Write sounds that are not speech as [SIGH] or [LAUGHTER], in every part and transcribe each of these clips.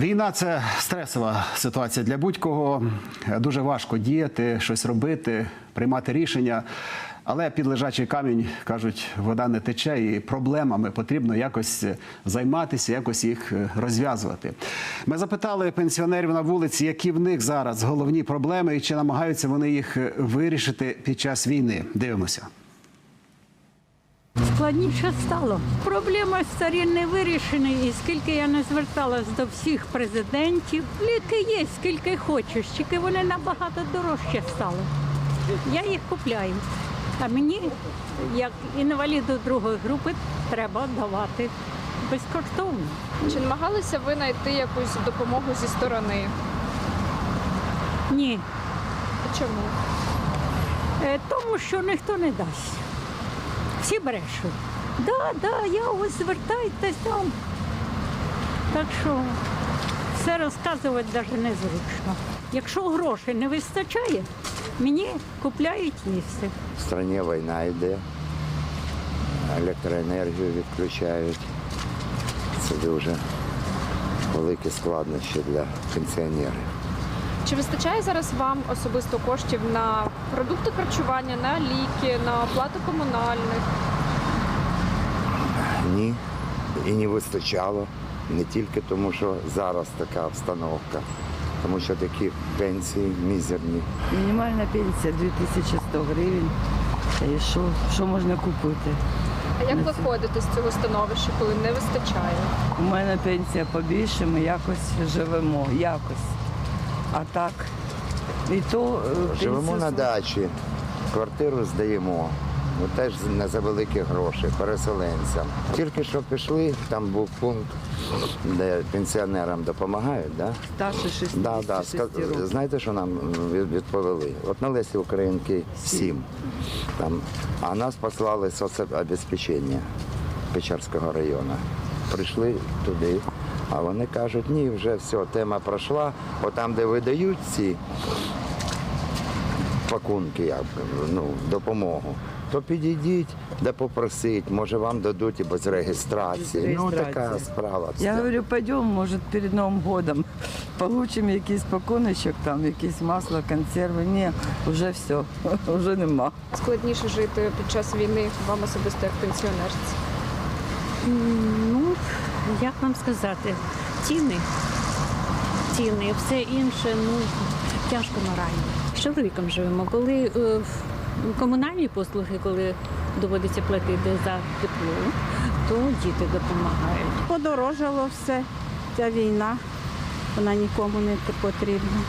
Війна це стресова ситуація для будь-кого. Дуже важко діяти, щось робити, приймати рішення. Але під лежачий камінь кажуть, вода не тече, і проблемами потрібно якось займатися, якось їх розв'язувати. Ми запитали пенсіонерів на вулиці, які в них зараз головні проблеми, і чи намагаються вони їх вирішити під час війни. Дивимося. Складніше стало. Проблема старі не вирішені, і скільки я не зверталась до всіх президентів, ліки є, скільки хочеш, тільки вони набагато дорожче стали. Я їх купляю. А мені, як інваліду другої групи, треба давати безкоштовно. Чи намагалися ви знайти якусь допомогу зі сторони? Ні, Чому? Е, тому що ніхто не дасть. Всі брешуть. Да, да, я ось звертайтесь там. Так що все розказувати навіть незручно. Якщо грошей не вистачає, мені купляють їсти. В стране війна йде, електроенергію відключають. Це дуже великі складнощі для пенсіонерів. Чи вистачає зараз вам особисто коштів на продукти харчування, на ліки, на оплату комунальних? Ні, і не вистачало. Не тільки тому, що зараз така обстановка, тому що такі пенсії мізерні. Мінімальна пенсія 2100 гривень. І що, що можна купити? А як виходити з цього становища, коли не вистачає? У мене пенсія побільше, ми якось живемо, якось. А так, і то е, Живемо на дачі, квартиру здаємо. Теж не за великі гроші, переселенцям. Тільки що пішли, там був пункт, де пенсіонерам допомагають. Да? старше 66 Да, да. Років. Знаєте, що нам відповіли? От на Лесі Українки 7. Там, а нас послали соцобезпечення Печерського району. Прийшли туди, а вони кажуть, ні, вже все, тема пройшла, бо там, де видають ці пакунки, як, ну, допомогу, то підійдіть, де попросить, може вам дадуть і без реєстрації. Без Ну, така справа. Я говорю, пойдем, може, перед Новим годом получимо якийсь пакуночок, там, якісь масло, консерви. Ні, вже все, [LAUGHS] вже нема. Складніше жити під час війни вам особисто як пенсіонерці? Ну, як вам сказати, ціни, ціни, все інше, ну, тяжко морально. З чоловіком живемо. Коли е, в- комунальні послуги, коли доводиться платити за тепло, то діти допомагають. Подорожало все. Ця війна, вона нікому не потрібна.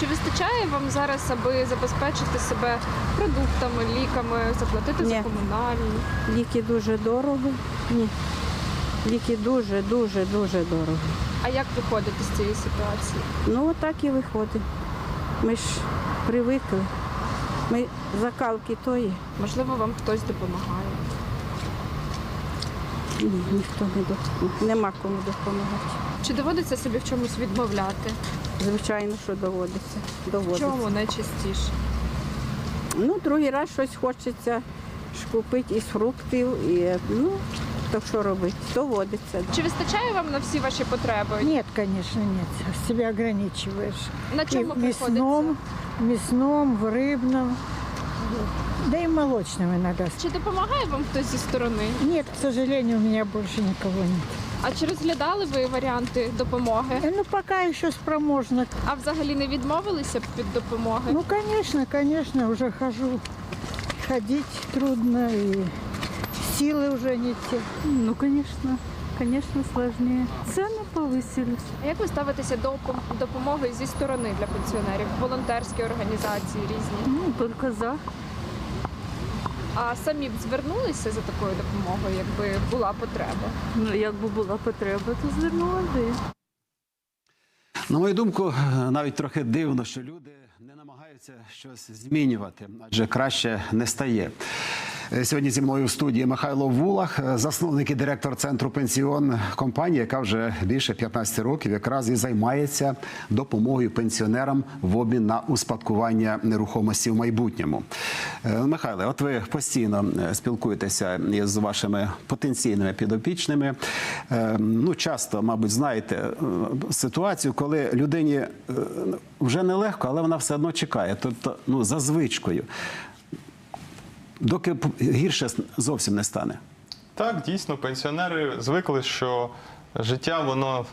Чи вистачає вам зараз, аби забезпечити себе продуктами, ліками, заплатити за комунальні? Ліки дуже дорого. Ні. Ліки дуже, дуже, дуже дорого. А як виходити з цієї ситуації? Ну, отак і виходить. Ми ж привикли. Ми закалки тої. Можливо, вам хтось допомагає. Ні, ніхто не допомагає. Нема кому допомагати. Чи доводиться собі в чомусь відмовляти? Звичайно, що доводиться. В чому найчастіше? Ну, другий раз щось хочеться ж купити із фруктів. І, ну, то що робити? Доводиться. Чи вистачає вам на всі ваші потреби? Нет, конечно, нет. Себя ограничиваешь. На И чому в мясном, приходиться? в мясном, в рыбном, да и в молочном иногда. Чи допомагає вам хтось зі сторони? Нет, к сожалению, у меня больше никого нет. А чи розглядали ви варіанти допомоги? Э, Ну, пока еще спроможно. А взагалі не відмовилися б від допомоги? Ну, конечно, конечно, уже хожу. Ходить трудно, и силы уже не те. Ну, звісно, звісно, складніше. Ціни. А Як ви ставитеся до допомоги зі сторони для пенсіонерів? Волонтерські організації різні. Ну, тільки за. А самі б звернулися за такою допомогою, якби була потреба? Ну, якби була потреба, то звернула би. На мою думку, навіть трохи дивно, що люди не намагаються щось змінювати, адже краще не стає. Е, Сьогодні зі мною в студії Михайло Вулах, е, засновник і директор центру пенсіон компанії, яка вже більше 15 років якраз і займається допомогою пенсіонерам в обмін на успадкування нерухомості в майбутньому. Е, Михайле, от ви постійно спілкуєтеся із вашими потенційними підопічними. Ну, часто, мабуть, знаєте ситуацію, коли людині вже нелегко, але вона все одно чекає. Тобто, ну, за звичкою доки гірше зовсім не стане. Так, дійсно, пенсіонери звикли, що життя воно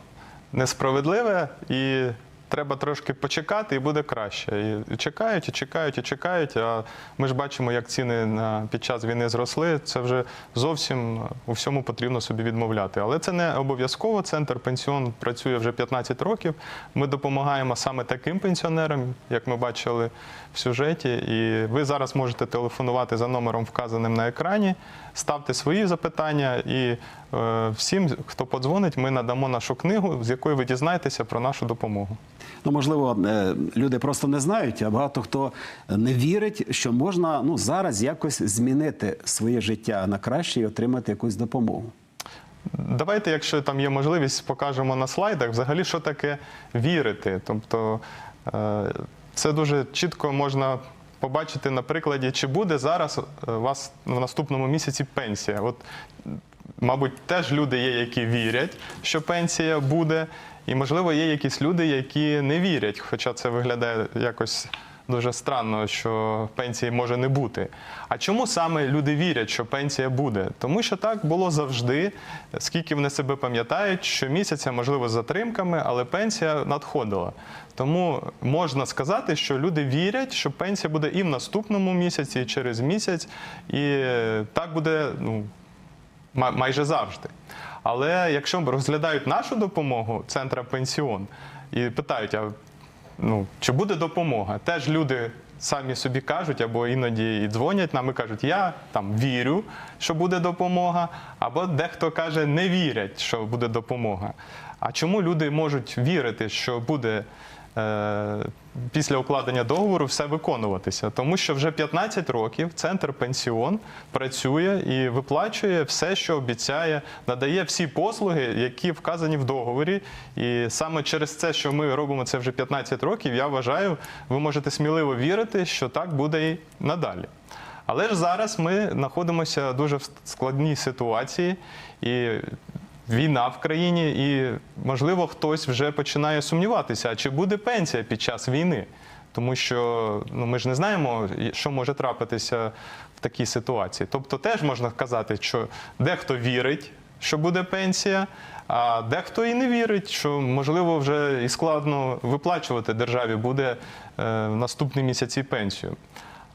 несправедливе і треба трошки почекати, і буде краще. І чекають, і чекають, і чекають. А ми ж бачимо, як ціни на під час війни зросли. Це вже зовсім у всьому потрібно собі відмовляти. Але це не обов'язково. Центр пенсіон працює вже 15 років. Ми допомагаємо саме таким пенсіонерам, як ми бачили в сюжеті. І ви зараз можете телефонувати за номером, вказаним на екрані, ставте свої запитання, і е, всім, хто подзвонить, ми надамо нашу книгу, з якої ви дізнаєтеся про нашу допомогу. Ну, можливо, е, люди просто не знають, а багато хто не вірить, що можна ну, зараз якось змінити своє життя на краще і отримати якусь допомогу. Давайте, якщо там є можливість, покажемо на слайдах взагалі, що таке вірити. Тобто е, це дуже чітко можна побачити на прикладі, чи буде зараз е, у вас в наступному місяці пенсія. От, мабуть, теж люди є, які вірять, що пенсія буде, і, можливо, є якісь люди, які не вірять, хоча це виглядає якось дуже странно, що пенсії може не бути. А чому саме люди вірять, що пенсія буде? Тому що так було завжди, скільки вони себе пам'ятають, щомісяця, можливо, з затримками, але пенсія надходила. Тому можна сказати, що люди вірять, що пенсія буде і в наступному місяці, і через місяць, і так буде ну, майже завжди. Але якщо розглядають нашу допомогу центра пенсіон і питають, а ну, чи буде допомога? Теж люди самі собі кажуть, або іноді і дзвонять нам і кажуть, я там вірю, що буде допомога, або дехто каже, не вірять, що буде допомога. А чому люди можуть вірити, що буде після укладення договору все виконуватися? Тому що вже 15 років центр пенсіон працює і виплачує все, що обіцяє, надає всі послуги, які вказані в договорі. І саме через це, що ми робимо це вже 15 років, я вважаю, ви можете сміливо вірити, що так буде і надалі. Але ж зараз ми знаходимося дуже в складній ситуації, і війна в країні, і можливо хтось вже починає сумніватися, а чи буде пенсія під час війни. Тому що ну, ми ж не знаємо, що може трапитися в такій ситуації. Тобто, теж можна сказати, що дехто вірить, що буде пенсія, а дехто і не вірить, що можливо вже і складно виплачувати державі буде е, в наступні місяці пенсію.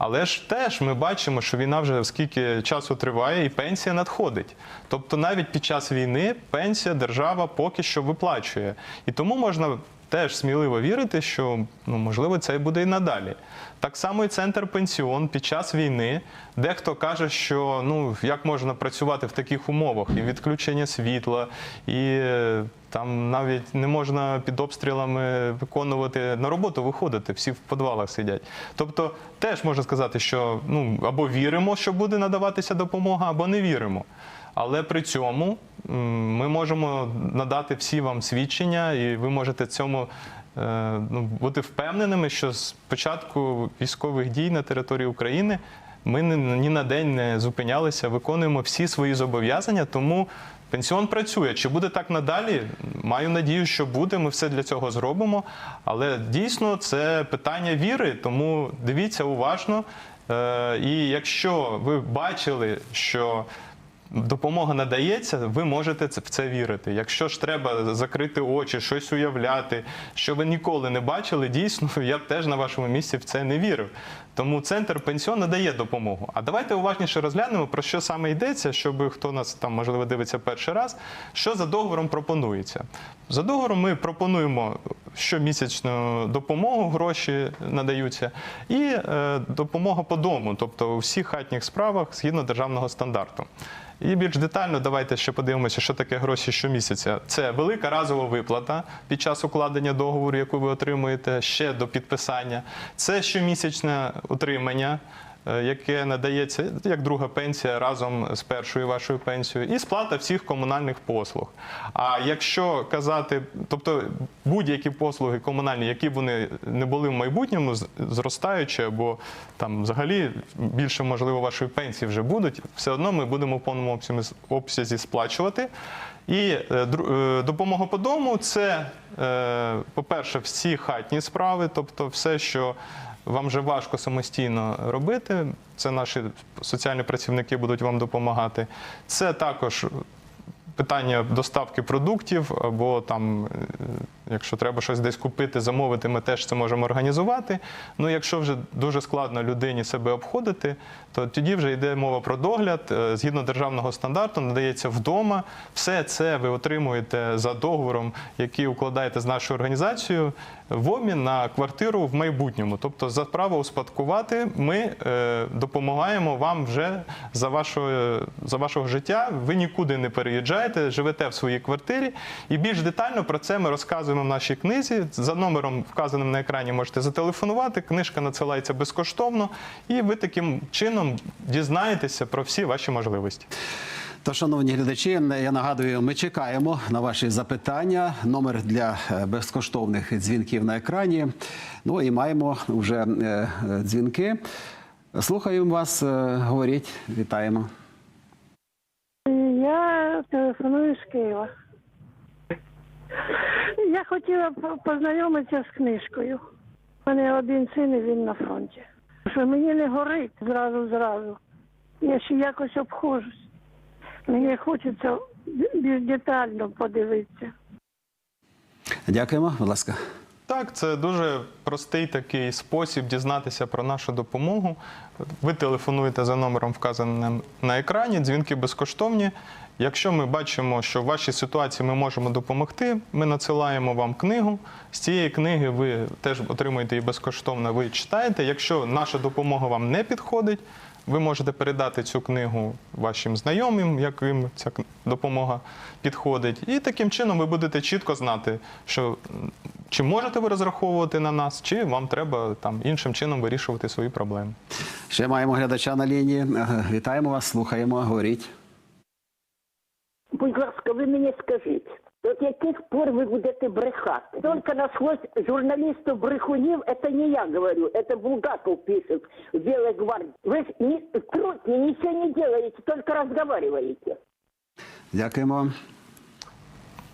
Але ж теж ми бачимо, що війна вже скільки часу триває, і пенсія надходить. Тобто навіть під час війни пенсія держава поки що виплачує. І тому можна теж сміливо вірити, що ну, можливо це буде і надалі. Так само і центр пенсіон під час війни. Дехто каже, що ну як можна працювати в таких умовах, і відключення світла, і е, там навіть не можна під обстрілами виконувати на роботу, виходити, всі в підвалах сидять. Тобто, теж можна сказати, що ну або віримо, що буде надаватися допомога, або не віримо. Але при цьому ми можемо надати всі вам свідчення, і ви можете цьому е, ну, бути впевненими, що з початку військових дій на території України ми ні, на день не зупинялися, виконуємо всі свої зобов'язання, тому пенсіон працює. Чи буде так надалі? Маю надію, що буде. Ми все для цього зробимо. Але дійсно це питання віри, тому дивіться уважно. Е, І якщо ви бачили, що допомога надається, ви можете в це вірити. Якщо ж треба закрити очі, щось уявляти, що ви ніколи не бачили, дійсно, [LAUGHS] я б теж на вашому місці в це не вірив. Тому центр пенсіон надає допомогу. А давайте уважніше розглянемо, про що саме йдеться, щоб хто нас там можливо дивиться перший раз, що за договором пропонується. За договором ми пропонуємо щомісячну допомогу, гроші надаються, і е, допомога по дому, тобто у всіх хатніх справах згідно державного стандарту. І більш детально давайте ще подивимося, що таке гроші щомісяця. Це велика разова виплата під час укладення договору, яку ви отримуєте ще до підписання. Це щомісячне утримання. е, яке надається як друга пенсія разом з першою вашою пенсією, і сплата всіх комунальних послуг. А якщо казати, тобто будь-які послуги комунальні, які б вони не були в майбутньому, зростаючи, або там взагалі більше можливо вашої пенсії вже будуть, все одно ми будемо в повному обсязі- сплачувати. І е, е, допомога по дому це, по-перше, всі хатні справи, тобто все, що вам вже важко самостійно робити. Це наші соціальні працівники будуть вам допомагати. Це також питання доставки продуктів, або там, е, якщо треба щось десь купити, замовити, ми теж це можемо організувати. Ну, якщо вже дуже складно людині себе обходити, то тоді вже йде мова про догляд. Е, Згідно державного стандарту, надається вдома. Все це ви отримуєте за договором, який укладаєте з нашою організацією, в обмін на квартиру в майбутньому. Тобто, за право успадкувати ми е, допомагаємо вам вже за вашого, за вашого життя. Ви нікуди не переїжджаєте, живете в своїй квартирі. І більш детально про це ми розказуємо в нашій книзі. За номером, вказаним на екрані, можете зателефонувати. Книжка надсилається безкоштовно, і ви таким чином дізнаєтеся про всі ваші можливості. То, шановні глядачі, я нагадую, ми чекаємо на ваші запитання. Номер для е, безкоштовних дзвінків на екрані. Ну і маємо вже е, дзвінки. Слухаємо вас, е, говоріть, вітаємо. Я телефоную з Києва. Я хотіла познайомитися з книжкою. У мене один син і він на фронті. Що мені не горить зразу зразу. Я ще якось обходжусь. Мені хочеться більш детально подивитися. Дякуємо, будь ласка. Так, це дуже простий такий спосіб дізнатися про нашу допомогу. Ви телефонуєте за номером, вказаним на екрані, дзвінки безкоштовні. Якщо ми бачимо, що в вашій ситуації ми можемо допомогти, ми надсилаємо вам книгу. З цієї книги ви теж отримуєте її безкоштовно, ви читаєте. Якщо наша допомога вам не підходить, ви можете передати цю книгу вашим знайомим, яким ця допомога підходить. І таким чином ви будете чітко знати, що чи можете ви розраховувати на нас, чи вам треба там іншим чином вирішувати свої проблеми. Ще маємо глядача на лінії. Вітаємо вас, слухаємо, говоріть. Будь ласка, ви мені скажіть, от яких пор ви будете брехати? Тільки нашлось журналістів брехунів, це не я говорю, це Булгаков пише в Белой гвардии. Ви ж не, крутні, нічого не делаете, тільки розговариваете. Дякуємо.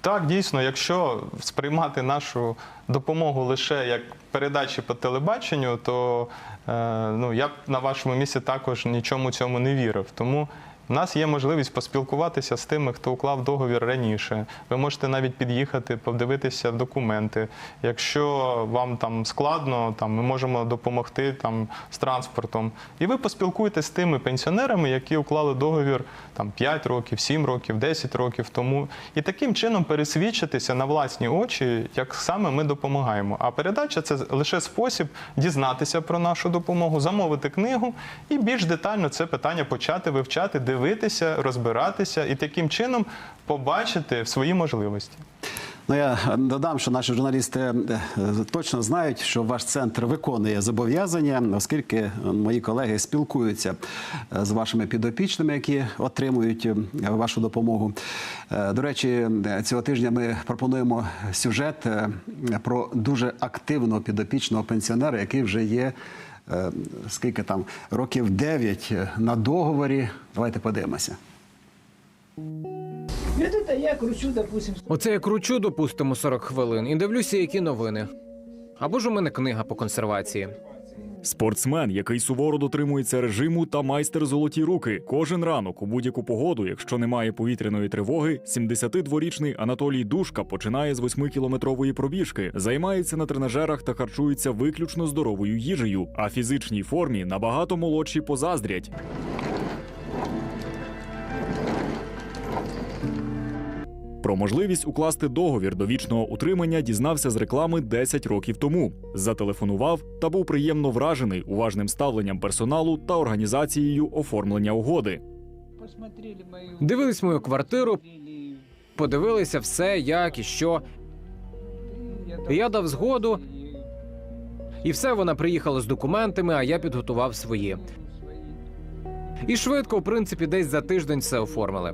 Так, дійсно, якщо сприймати нашу допомогу лише як передачі по телебаченню, то е, ну, я б на вашому місці також нічому цьому не вірив. Тому в нас є можливість поспілкуватися з тими, хто уклав договір раніше. Ви можете навіть під'їхати, подивитися документи. Якщо вам там складно, там ми можемо допомогти там з транспортом. І ви поспілкуєтесь з тими пенсіонерами, які уклали договір там 5 років, 7 років, 10 років тому. І таким чином пересвідчитися на власні очі, як саме ми допомагаємо. А передача це лише спосіб дізнатися про нашу допомогу, замовити книгу і більш детально це питання почати вивчати, дивитися, розбиратися і таким чином побачити свої можливості. Ну я додам, що наші журналісти е, точно знають, що ваш центр виконує зобов'язання, оскільки мої колеги спілкуються е, з вашими підопічними, які отримують е, вашу допомогу. До речі, цього тижня ми пропонуємо сюжет про дуже активного підопічного пенсіонера, який вже є. Е, Скільки там років 9 на договорі. Давайте подивимося. Оце я кручу, допустимо, 40 хвилин і дивлюся, які новини. Або ж у мене книга по консервації. Спортсмен, який суворо дотримується режиму та майстер золоті руки. Кожен ранок у будь-яку погоду, якщо немає повітряної тривоги, 72-річний Анатолій Душка починає з 8-кілометрової пробіжки, займається на тренажерах та харчується виключно здоровою їжею, а фізичній формі набагато молодші позаздрять. Про можливість укласти договір до вічного утримання дізнався з реклами 10 років тому. Зателефонував та був приємно вражений уважним ставленням персоналу та організацією оформлення угоди. Дивились мою квартиру, подивилися все, як і що. Я дав згоду, і все вона приїхала з документами, а я підготував свої. І швидко, в принципі, десь за тиждень все оформили.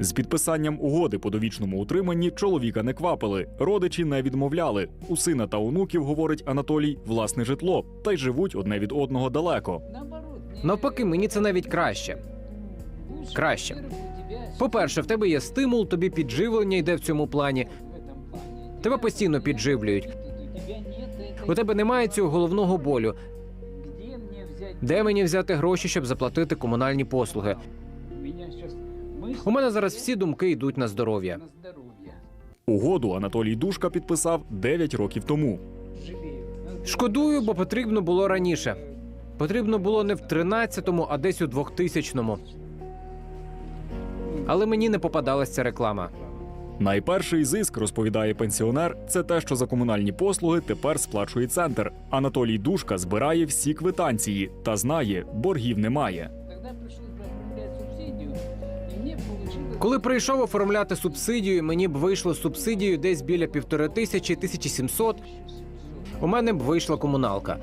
З підписанням угоди по довічному утриманні чоловіка не квапили, родичі не відмовляли. У сина та онуків, говорить Анатолій, власне житло, та й живуть одне від одного далеко. Навпаки, мені це навіть краще. Краще. По-перше, в тебе є стимул, тобі підживлення йде в цьому плані. Тебе постійно підживлюють. У тебе немає цього головного болю. Де мені взяти гроші, щоб заплатити комунальні послуги? У мене зараз всі думки йдуть на здоров'я. Угоду Анатолій Душка підписав 9 років тому. Шкодую, бо потрібно було раніше. Потрібно було не в 13-му, а десь у 2000-му. Але мені не попадалася ця реклама. Найперший зиск, розповідає пенсіонер, це те, що за комунальні послуги тепер сплачує центр. Анатолій Душка збирає всі квитанції та знає, боргів немає. Коли прийшов оформляти субсидію, мені б вийшло субсидію десь біля півтори тисячі, тисячі сімсот. У мене б вийшла комуналка.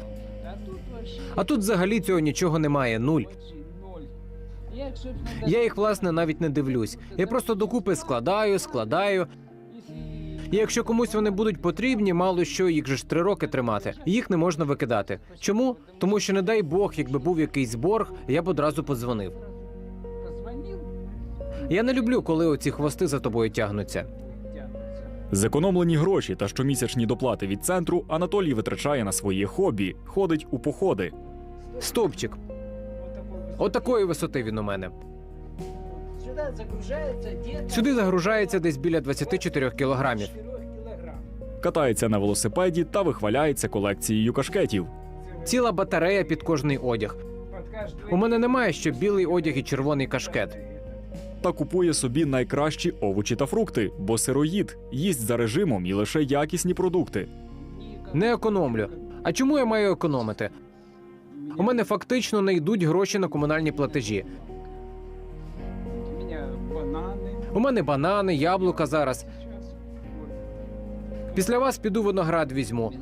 А тут взагалі цього нічого немає, нуль. Я їх власне навіть не дивлюсь. Я просто докупи складаю, складаю. І якщо комусь вони будуть потрібні, мало що їх же ж три роки тримати. Їх не можна викидати. Чому? Тому що не дай Бог, якби був якийсь борг, я б одразу подзвонив. Я не люблю, коли оці хвости за тобою тягнуться. Зекономлені гроші та щомісячні доплати від центру Анатолій витрачає на своє хобі, ходить у походи. Стовпчик. Отакої висоти він у мене. Сюди загружається десь біля 24 кілограмів. Катається на велосипеді та вихваляється колекцією кашкетів. Ціла батарея під кожний одяг. У мене немає ще білий одяг і червоний кашкет. Та купує собі найкращі овочі та фрукти, бо сироїд їсть за режимом і лише якісні продукти. Не економлю. А чому я маю економити? У мене фактично не йдуть гроші на комунальні платежі. У мене банани, яблука зараз. Після вас піду виноград візьму.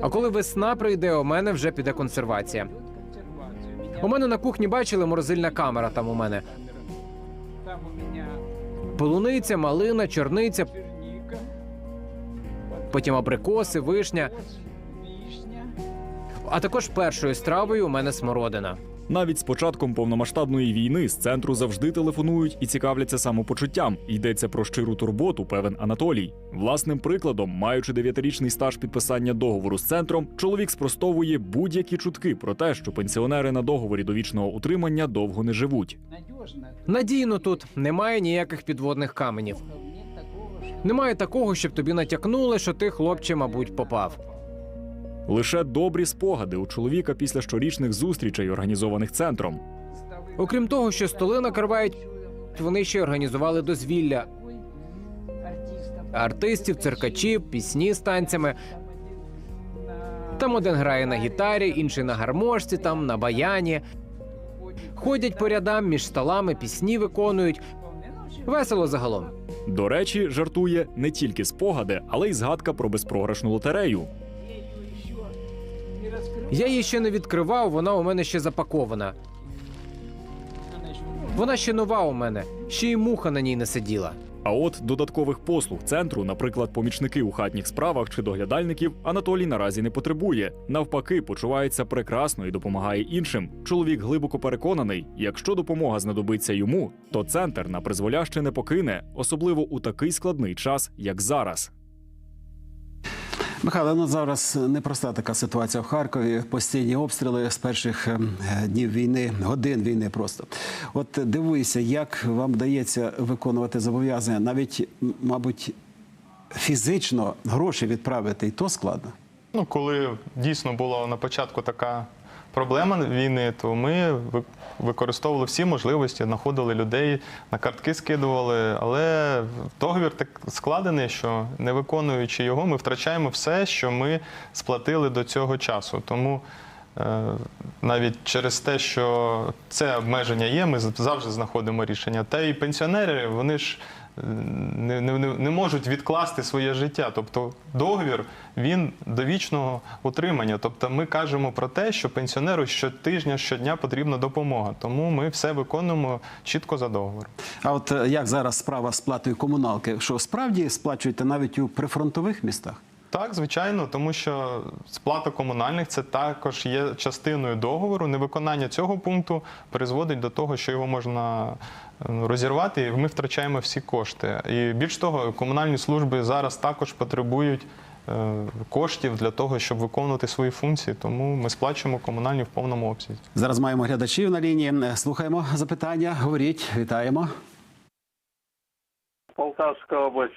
А коли весна прийде, у мене вже піде консервація. У мене на кухні бачили морозильна камера там у мене. Полуниця, малина, чорниця, потім абрикоси, вишня. А також першою стравою у мене смородина. Навіть з початком повномасштабної війни з центру завжди телефонують і цікавляться самопочуттям. Йдеться про щиру турботу, певен Анатолій. Власним прикладом, маючи дев'ятирічний стаж підписання договору з центром, чоловік спростовує будь-які чутки про те, що пенсіонери на договорі довічного утримання довго не живуть. Надійно тут немає ніяких підводних каменів. Немає такого, щоб тобі натякнули, що ти, хлопче, мабуть, попав. Лише добрі спогади у чоловіка після щорічних зустрічей, організованих центром. Окрім того, що столи накривають, вони ще організували дозвілля артистів, циркачів, пісні з танцями. Там один грає на гітарі, інший на гармошці, там на баяні. Ходять по рядам між столами, пісні виконують. Весело загалом. До речі, жартує не тільки спогади, але й згадка про безпрограшну лотерею. Я її ще не відкривав, вона у мене ще запакована. Вона ще нова у мене, ще й муха на ній не сиділа. А от додаткових послуг центру, наприклад, помічники у хатніх справах чи доглядальників, Анатолій наразі не потребує. Навпаки, почувається прекрасно і допомагає іншим. Чоловік глибоко переконаний, якщо допомога знадобиться йому, то центр на призволяще не покине, особливо у такий складний час, як зараз. Михайло, ну зараз непроста така ситуація в Харкові. Постійні обстріли з перших ем, днів війни, годин війни просто. От дивуюся, як вам вдається виконувати зобов'язання, навіть, мабуть, фізично гроші відправити, і то складно. Ну, коли дійсно була на початку така проблема війни, то ми ви- використовували всі можливості, знаходили людей, на картки скидували. Але договір так складений, що не виконуючи його, ми втрачаємо все, що ми сплатили до цього часу. Тому е, навіть через те, що це обмеження є, ми завжди знаходимо рішення. Та і пенсіонери, вони ж не, не, не- можуть відкласти своє життя. Тобто договір він до вічного утримання. Тобто ми кажемо про те, що пенсіонеру щотижня, щодня потрібна допомога. Тому ми все виконуємо чітко за договором. А от е, як зараз справа з платою комуналки? Що справді сплачуєте навіть у прифронтових містах? Так, звичайно, тому що сплата комунальних це також є частиною договору. Невиконання цього пункту призводить до того, що його можна е, розірвати, і ми втрачаємо всі кошти. І більш того, комунальні служби зараз також потребують е, коштів для того, щоб виконувати свої функції. Тому ми сплачуємо комунальні в повному обсязі. Зараз маємо глядачів на лінії. Слухаємо запитання. Говоріть, вітаємо. Полтавська область.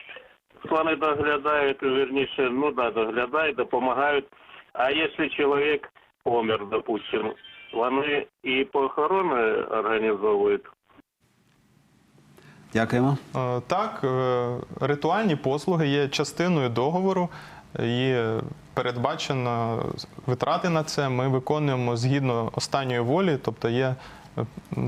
Вони доглядають, вірніше, ну да, доглядають, допомагають. А якщо чоловік помер, допустим, вони і похорони організовують. Дякуємо. Е, Так, е, ритуальні послуги є частиною договору, і передбачено витрати на це. Ми виконуємо згідно останньої волі, тобто є е,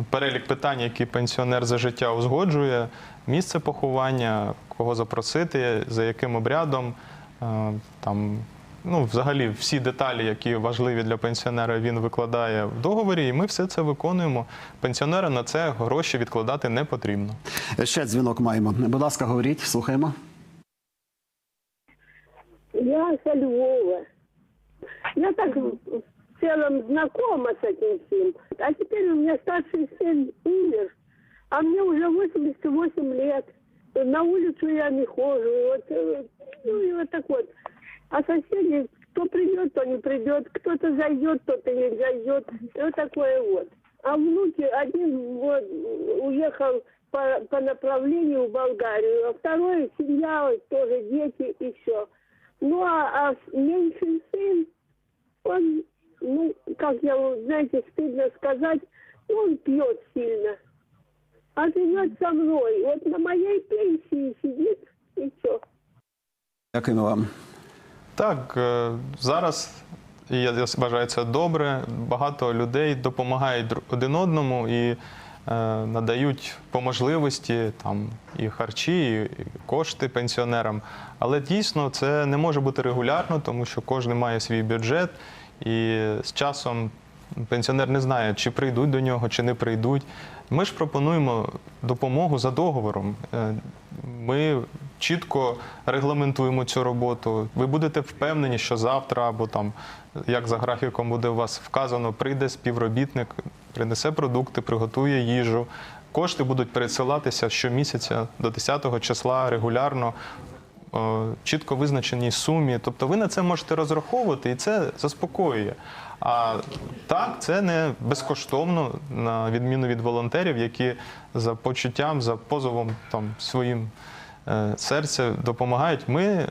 перелік питань, які пенсіонер за життя узгоджує, місце поховання, кого запросити, за яким обрядом. е, Там, ну, взагалі, всі деталі, які важливі для пенсіонера, він викладає в договорі, і ми все це виконуємо. Пенсіонера на це гроші відкладати не потрібно. Ще дзвінок маємо. Будь ласка, говоріть, слухаємо. Я со Львова. Я так в целом знакома с этим всем. А теперь у меня старший сын умер, а мне уже 88 лет. На улицу я не хожу. Вот, э, ну и вот так вот. А соседи, кто придет, то не придет, кто-то зайдет, кто-то не зайдет. Вот такое вот. А внуки, один вот уехал по, по направлению в Болгарию, а второй семья, тоже дети и все. Ну, а, а меньший сын, он, ну, как я, знаете, стыдно сказать, он пьет сильно. А живет со мной. Вот на моей пенсии сидит и все. Дякуємо вам. Так, е, зараз і я вважаю це добре. Багато людей допомагають один одному і е, надають по можливості там і харчі, і кошти пенсіонерам. Але дійсно це не може бути регулярно, тому що кожен має свій бюджет, і з часом пенсіонер не знає, чи прийдуть до нього, чи не прийдуть. Ми ж пропонуємо допомогу за договором. Е, Ми чітко регламентуємо цю роботу. Ви будете впевнені, що завтра або там, як за графіком буде у вас вказано, прийде співробітник, принесе продукти, приготує їжу. Кошти будуть пересилатися щомісяця до 10 числа регулярно чітко визначеній сумі. Тобто ви на це можете розраховувати, і це заспокоює. А так, це не безкоштовно, на відміну від волонтерів, які за почуттям, за позовом там своїм е, серця допомагають. Ми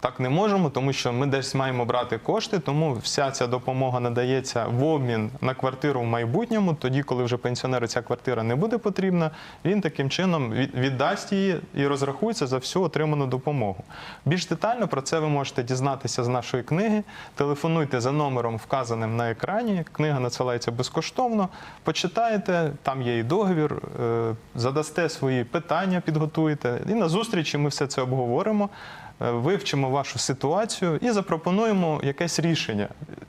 так не можемо, тому що ми десь маємо брати кошти, тому вся ця допомога надається в обмін на квартиру в майбутньому. Тоді, коли вже пенсіонеру ця квартира не буде потрібна, він таким чином віддасть її і розрахується за всю отриману допомогу. Більш детально про це ви можете дізнатися з нашої книги. Телефонуйте за номером, вказаним на екрані. Книга надсилається безкоштовно. Почитаєте, там є і договір, е, задасте свої питання, підготуєте. І на зустрічі ми все це обговоримо. Е, Вивчимо вашу ситуацію і запропонуємо якесь рішення,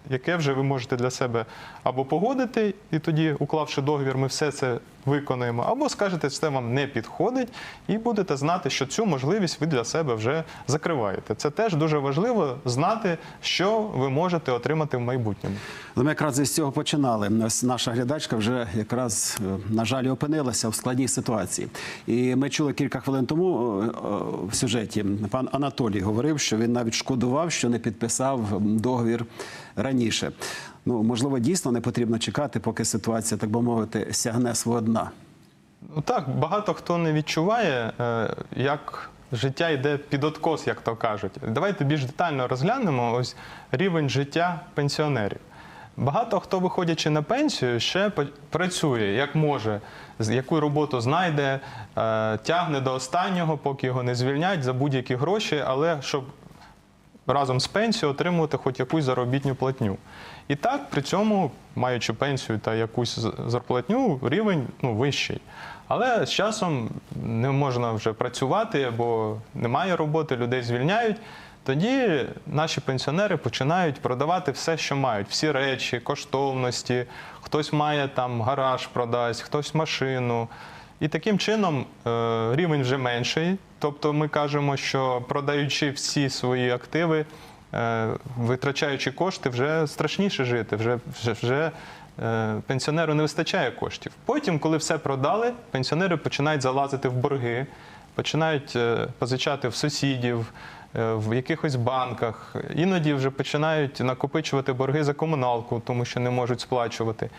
яке вже ви можете для себе або погодити, і тоді, уклавши договір, ми все це виконаємо, або скажете, що це вам не підходить, і будете знати, що цю можливість ви для себе вже закриваєте. Це теж дуже важливо знати, що ви можете отримати в майбутньому. Ми якраз із цього починали. Наша глядачка вже якраз, е, на жаль, опинилася в складній ситуації. І ми чули кілька хвилин тому е, е, в сюжеті. Пан Анатолій говорив, що він навіть шкодував, що не підписав договір раніше. Ну, можливо, дійсно не потрібно чекати, поки ситуація, так би мовити, сягне свого дна. Ну так, багато хто не відчуває, е, як життя йде під откос, як то кажуть. Давайте більш детально розглянемо ось рівень життя пенсіонерів. Багато хто, виходячи на пенсію, ще працює як може, яку роботу знайде, е, тягне до останнього, поки його не звільнять за будь-які гроші, але щоб разом з пенсією отримувати хоч якусь заробітню платню. І так, при цьому, маючи пенсію та якусь зарплатню, рівень ну, вищий. Але з часом не можна вже працювати, бо немає роботи, людей звільняють. Тоді наші пенсіонери починають продавати все, що мають, всі речі, коштовності. Хтось має там гараж продасть, хтось машину. І таким чином е, рівень вже менший. Тобто ми кажемо, що продаючи всі свої активи, е, витрачаючи кошти, вже страшніше жити, вже, вже, вже е, пенсіонеру не вистачає коштів. Потім, коли все продали, пенсіонери починають залазити в борги, починають е, позичати в сусідів, в якихось банках. Іноді вже починають накопичувати борги за комуналку, тому що не можуть сплачувати.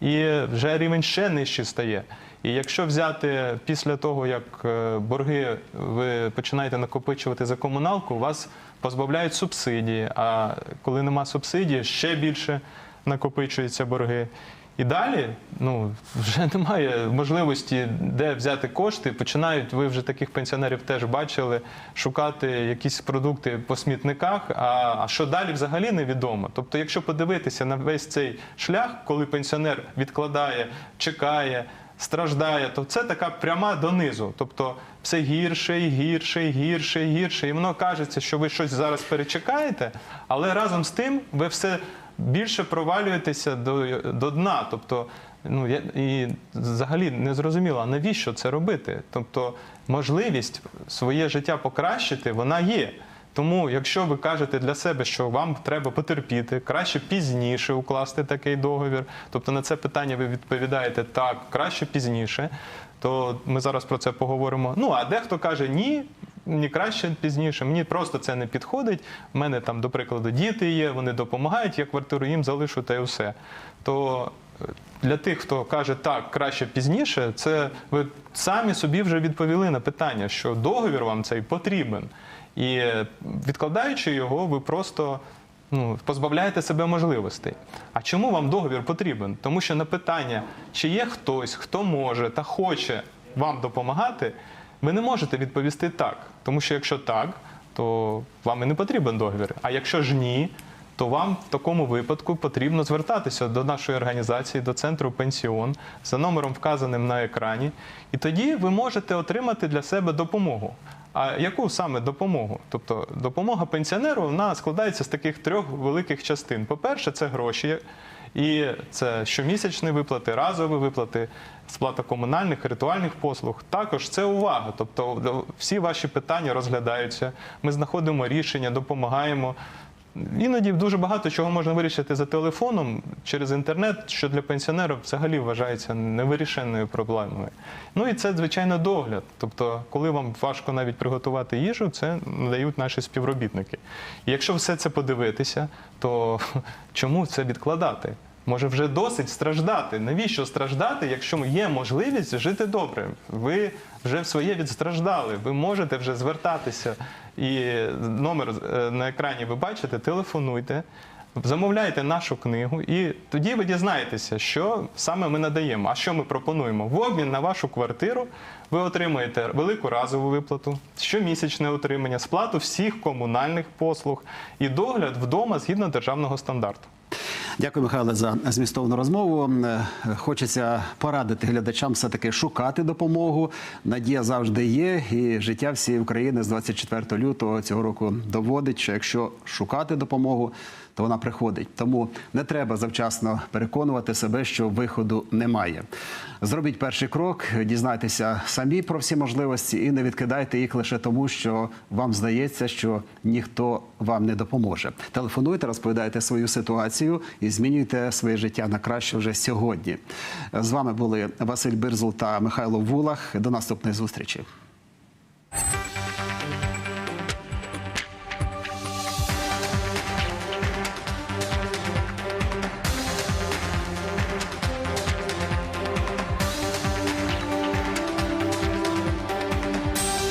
І вже рівень ще нижчий стає. І якщо взяти після того, як е, борги ви починаєте накопичувати за комуналку, вас позбавляють субсидії. А коли нема субсидії, ще більше накопичуються борги. І далі ну, вже [LAUGHS] немає можливості, де взяти кошти. Починають, ви вже таких пенсіонерів теж бачили, шукати якісь продукти по смітниках. А, а що далі взагалі невідомо. Тобто, якщо подивитися на весь цей шлях, коли пенсіонер відкладає, чекає, страждає, то це така пряма донизу. Тобто все гірше і гірше, і гірше, і гірше. І воно кажеться, що ви щось зараз перечекаєте, але разом з тим ви все більше провалюєтеся до, до дна. Тобто, ну я і взагалі не зрозуміло, навіщо це робити? Тобто, можливість своє життя покращити, вона є. Тому, якщо ви кажете для себе, що вам треба потерпіти, краще пізніше укласти такий договір, тобто на це питання ви відповідаєте так, краще пізніше, то ми зараз про це поговоримо. Ну а дехто каже ні. Мені краще пізніше, мені просто це не підходить. У мене там, до прикладу, діти є, вони допомагають, я квартиру їм залишу та й все. То е, для тих, хто каже так, краще пізніше, це ви самі собі вже відповіли на питання, що договір вам цей потрібен. І відкладаючи його, ви просто ну, позбавляєте себе можливостей. А чому вам договір потрібен? Тому що на питання, чи є хтось, хто може та хоче вам допомагати, ви не можете відповісти так. Тому що якщо так, то вам і не потрібен договір. А якщо ж ні, то вам в такому випадку потрібно звертатися до нашої організації, до центру пенсіон за номером, вказаним на екрані, і тоді ви можете отримати для себе допомогу. А яку саме допомогу? Тобто допомога пенсіонеру вона складається з таких трьох великих частин. По-перше, це гроші, і це щомісячні виплати, разові виплати, сплата комунальних, ритуальних послуг. Також це увага. Тобто всі ваші питання розглядаються. Ми знаходимо рішення, допомагаємо. Іноді дуже багато чого можна вирішити за телефоном через інтернет, що для пенсіонерів взагалі вважається невирішеною проблемою. Ну і це, звичайно, догляд. Тобто, коли вам важко навіть приготувати їжу, це надають наші співробітники. І якщо все це подивитися, то [LAUGHS] чому це відкладати? Може, вже досить страждати. Навіщо страждати, якщо є можливість жити добре? Ви вже своє відстраждали, ви можете вже звертатися. І номер е, на екрані ви бачите, телефонуйте, замовляйте нашу книгу, і тоді ви дізнаєтеся, що саме ми надаємо. А що ми пропонуємо? В обмін на вашу квартиру ви отримаєте велику разову виплату, щомісячне отримання, сплату всіх комунальних послуг і догляд вдома згідно державного стандарту. Дякую, Михайле, за змістовну розмову. Е, Хочеться порадити глядачам все-таки шукати допомогу. Надія завжди є, і життя всієї України з 24 лютого цього року доводить, що якщо шукати допомогу, то вона приходить. Тому не треба завчасно переконувати себе, що виходу немає. Зробіть перший крок, дізнайтеся самі про всі можливості і не відкидайте їх лише тому, що вам здається, що ніхто вам не допоможе. Телефонуйте, розповідайте свою ситуацію і змінюйте своє життя на краще вже сьогодні. З вами були Василь Бирзул та Михайло Вулах. До наступної зустрічі.